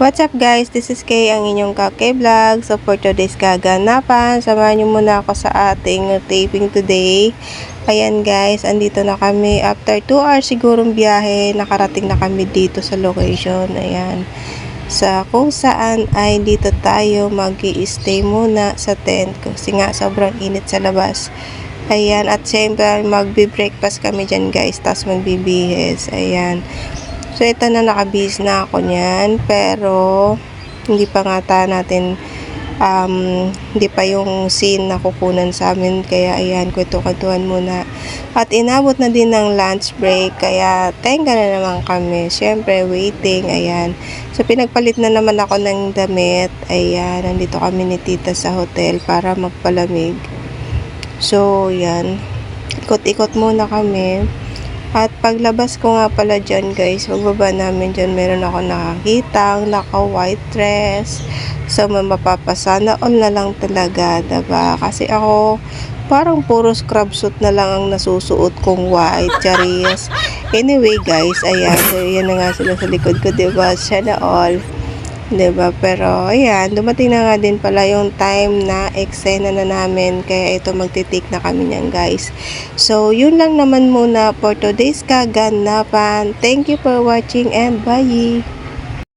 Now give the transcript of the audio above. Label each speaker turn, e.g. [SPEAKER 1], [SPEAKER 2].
[SPEAKER 1] What's up guys? This is Kay, ang inyong Kake Vlog. So for today's kaganapan, samahan niyo muna ako sa ating taping today. Ayan guys, andito na kami. After 2 hours sigurong biyahe, nakarating na kami dito sa location. Ayan. Sa kung saan ay dito tayo mag stay muna sa tent kasi nga sobrang init sa labas. Ayan, at siyempre magbe-breakfast kami dyan guys, tapos magbibihis. Ayan. So, ito na nakabihis na ako niyan, pero hindi pa nga natin um, hindi pa yung scene na kukunan sa amin. Kaya ayan, kwento-kwentuhan muna. At inabot na din ng lunch break kaya tenga na naman kami. Syempre waiting, ayan. So pinagpalit na naman ako ng damit. Ayan, nandito kami ni tita sa hotel para magpalamig. So yan ikot-ikot muna kami at paglabas ko nga pala dyan guys, pagbaba namin dyan, meron ako nakakita, naka white dress. So, mapapasana all na lang talaga, diba? Kasi ako, parang puro scrub suit na lang ang nasusuot kong white, charis. Anyway guys, ayan, so yan na nga sila sa likod ko, diba? Siya na all. Ba? Pero ayan, dumating na nga din pala yung time na eksena na namin kaya ito magtitik na kami niyan, guys. So, yun lang naman muna for today's kaganapan. Thank you for watching and bye.